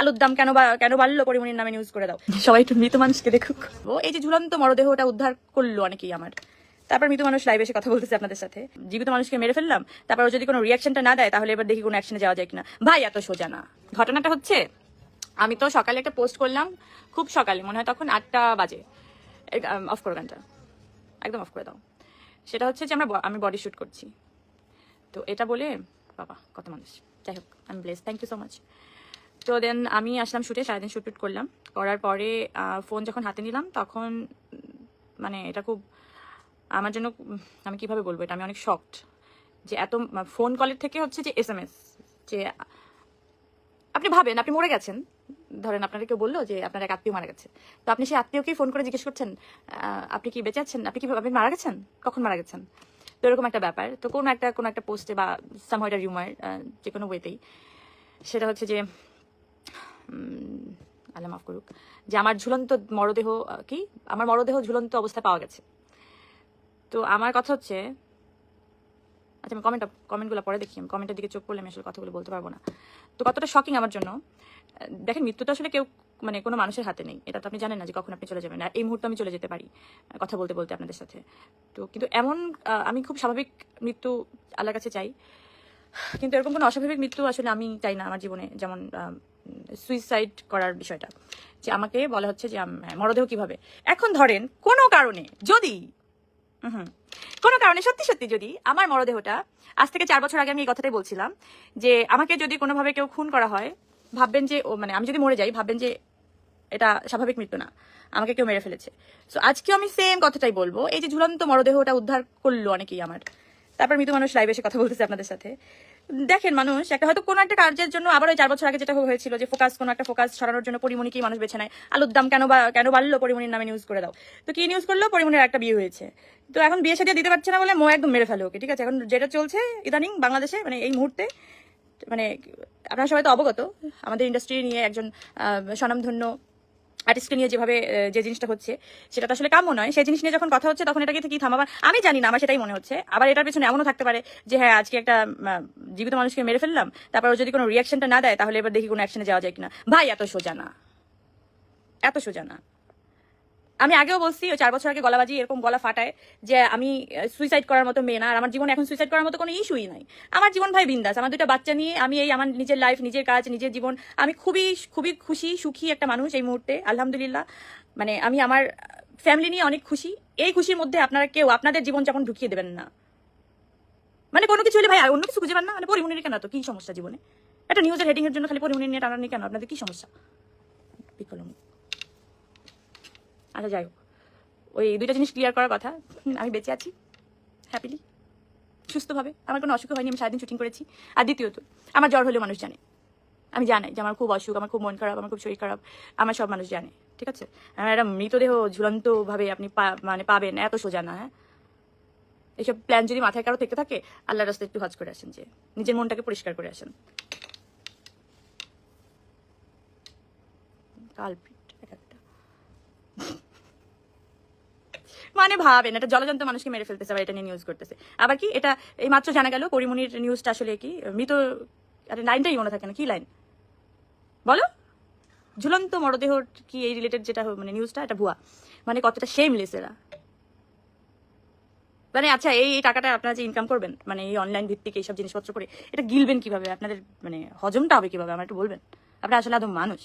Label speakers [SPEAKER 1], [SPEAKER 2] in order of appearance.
[SPEAKER 1] আলুর দাম কেন কেন বাড়লো পরিমণির নামে নিউজ করে দাও। সবাই একটু মৃত মানুষকে দেখুক। ও, এই যে ঝুলন্ত মরদেহ মরদেহটা উদ্ধার করল অনেকেই আমার। তারপর মৃত মানুষ লাইভে এসে কথা বলতেছে আপনাদের সাথে। জীবিত মানুষকে মেরে ফেললাম, তারপর যদি কোনো রিয়াকশনটা না দেয়, তাহলে এবার দেখি কোনো অ্যাকশনে যাওয়া যায় কিনা। ভাই, এত সোজা না। ঘটনাটা হচ্ছে, আমি তো সকালে একটা পোস্ট করলাম, খুব সকালে, মনে হয় তখন আটটা বাজে। অফ করো গানটা। একদম অফ করে দাও। সেটা হচ্ছে যে আমরা আমি বডি শ্যুট করছি। তো এটা বলে, বাবা, কত মানুষ। যাই হোক আমি bless thank you so much তো দেন আমি আসলাম শুটে, সারাদিন শুট করলাম। করার পরে ফোন যখন হাতে নিলাম, তখন মানে এটা খুব, আমার জন্য, আমি কীভাবে বলব এটা? আমি অনেক শকড যে এত ফোন কলের থেকে হচ্ছে যে এস এম এস যে আপনি ভাবেন, আপনি মরে গেছেন। ধরেন আপনারা কেউ বলল যে আপনার এক আত্মীয় মারা গেছে। তো আপনি সেই আত্মীয়কেই ফোন করে জিজ্ঞেস করছেন আপনি কি বেঁচে আছেন? আপনি কি আপনি মারা গেছেন? কখন মারা গেছেন? তো এরকম একটা ব্যাপার। তো কোনো একটা কোনো একটা পোস্টে বা সাম একটা রিউমার যে কোনো ওয়েতেই সেটা হচ্ছে যে আল্লাহ মাফ করুক, যে আমার ঝুলন্ত মরদেহ কি? আমার মরদেহ ঝুলন্ত অবস্থায় পাওয়া গেছে। তো আমার কথা হচ্ছে আচ্ছা আমি কমেন্ট কমেন্টগুলো পরে দেখি, আমি কমেন্টের দিকে চোখ পড়লে আমি আসলে কথাগুলো বলতে পারব না। তো কতটা শকিং আমার জন্য দেখেন, মৃত্যুটা আসলে কেউ মানে কোনো মানুষের হাতে নেই। এটা তো আপনি জানেন না যে কখন আপনি চলে যাবেন। আর এই মুহূর্তে আমি চলে যেতে পারি, কথা বলতে বলতে আপনাদের সাথে। তো কিন্তু এমন আমি খুব স্বাভাবিক মৃত্যু আল্লাহর কাছে চাই। কিন্তু এরকম কোনো অস্বাভাবিক মৃত্যু আসলে আমি চাই না আমার জীবনে, যেমন সুইসাইড করার বিষয়টা। যে আমাকে বলা হচ্ছে যে হ্যাঁ, মরদেহ কীভাবে? এখন ধরেন কোনো কারণে যদি হুম কোনো কারণে সত্যি সত্যি যদি আমার মরদেহটা আজ থেকে চার বছর আগে আমি এই কথাটাই বলছিলাম যে আমাকে যদি কোনোভাবে কেউ খুন করা হয় ভাববেন যে ও মানে আমি যদি মরে যাই ভাববেন যে এটা স্বাভাবিক মৃত্যু না আমাকে কেউ মেরে ফেলেছে। সো আজকেও আমি সেম কথাটাই বলব এই যে ঝুলন্ত মরদেহটা উদ্ধার করল অনেকেই আমার। তারপর মৃত মানুষ লাইভে এসে কথা বলতেছে আপনাদের সাথে। দেখেন মানুষ, একটা হয়তো কোনো একটা কার্যের জন্য আবার ওই চার বছর আগে যেটা হয়েছিল যে ফোকাস কোনো একটা ফোকাস সরানোর জন্য পরিমণিকেই মানুষ বেছে নেয়? আলুর দাম কেন বা কেন বাড়লো পরিমণির নামে নিউজ করে দাও? তো কি নিউজ করল? পরিমণির একটা বিয়ে হয়েছে। তো এখন বিয়ে সাথে দিতে পারছে না বলে মো একদম মেরে ফেলো ওকে, ঠিক আছে? এখন যেটা চলছে ইদানিং বাংলাদেশে মানে এই মুহূর্তে মানে আপনারা সবাই তো অবগত, আমাদের ইন্ডাস্ট্রি নিয়ে একজন স্বনামধন্য আর্টিস্টকে নিয়ে যেভাবে যে জিনিসটা হচ্ছে, সেটা তো আসলে কাম্য নয়। সেই জিনিস নিয়ে যখন কথা হচ্ছে, তখন এটাকে কি থামাবার? আমি জানি না, আমার সেটাই মনে হচ্ছে। আবার এটার পেছনে এমনও থাকতে পারে যে হ্যাঁ আজকে একটা জীবিত মানুষকে মেরে ফেললাম, তারপর যদি কোনো রিয়াকশনটা না দেয়, তাহলে এবার দেখি কোনো অ্যাকশনে যাওয়া যায় কিনা। ভাই, এত সোজা না। এত সোজা না। আমি আগেও বলছি, ওই চার বছর আগে গলাবাজি এরকম গলা ফাটায় যে আমি সুইসাইড করার মতো মেয়ে না, আর আমার জীবন এখন সুইসাইড করার মতো কোনো ইস্যুই নাই। আমার জীবন ভাই বিন্দাস, আমার দুটো বাচ্চা নিয়ে আমি এই আমার নিজের লাইফ নিজের কাজ, নিজের জীবন, আমি খুবই খুবই খুশি, সুখী একটা মানুষ এই মুহূর্তে, আলহামদুলিল্লাহ। মানে আমি আমার ফ্যামিলি নিয়ে অনেক খুশি। এই খুশির মধ্যে আপনারা কেউ আপনাদের জীবন যখন ঢুকিয়ে দেবেন না। মানে কোনো কিছু হলে ভাই অন্য কিছু খুঁজে পান না? মানে পরিমণির কেন তো কি সমস্যা জীবনে? একটা নিউজের হেডিং এর জন্য খালি পরিমণি নিয়ে টানানি কেন? আপনাদের কি সমস্যা? বিকলম আচ্ছা যাই হোক। ওই দুইটা জিনিস ক্লিয়ার করার কথা। আমি বেঁচে আছি। হ্যাপিলি সুস্থভাবে। আমার কোনো অসুখ হয়নি, আমি সারাদিন শুটিং করেছি। আর দ্বিতীয়ত, আমার জ্বর হলেও মানুষ জানে। আমি জানাই যে আমার খুব অসুখ, আমার খুব মন খারাপ, আমার খুব শরীর খারাপ, আমার সব মানুষ জানে। ঠিক আছে? আমার একটা মৃতদেহ ঝুলন্তভাবে আপনি মানে পাবেন, এত সোজা না হ্যাঁ? এইসব প্ল্যান যদি মাথায় কারও থেকে থাকে আল্লাহ রাস্তায় একটু হজ করে আসেন যে। নিজের মনটাকে পরিষ্কার করে আসেন। কালপিট এক একটা মানে ভাবেন, এটা জলজন্ত মানুষকে মেরে ফেলতেছে, আবার এটা নিয়ে নিউজ করতেছে। আবার কি, এটা এই মাত্র জানা গেল পরিমণির নিউজটা আসলে কি, মৃত, আরে লাইনটাই মনে থাকে না, কি লাইন? বলো। ঝুলন্ত মরদেহ কি এই রিলেটেড যেটা মানে নিউজটা এটা ভুয়া। মানে কতটা শেমলেস এরা। মানে আচ্ছা এই এই টাকাটা আপনারা যে ইনকাম করবেন মানে এই অনলাইন ভিত্তিক এইসব জিনিসপত্র করে, এটা গিলবেন কীভাবে? আপনাদের মানে হজমটা হবে কীভাবে? আমার একটু বলবেন। আপনারা আসলে আদৌ মানুষ।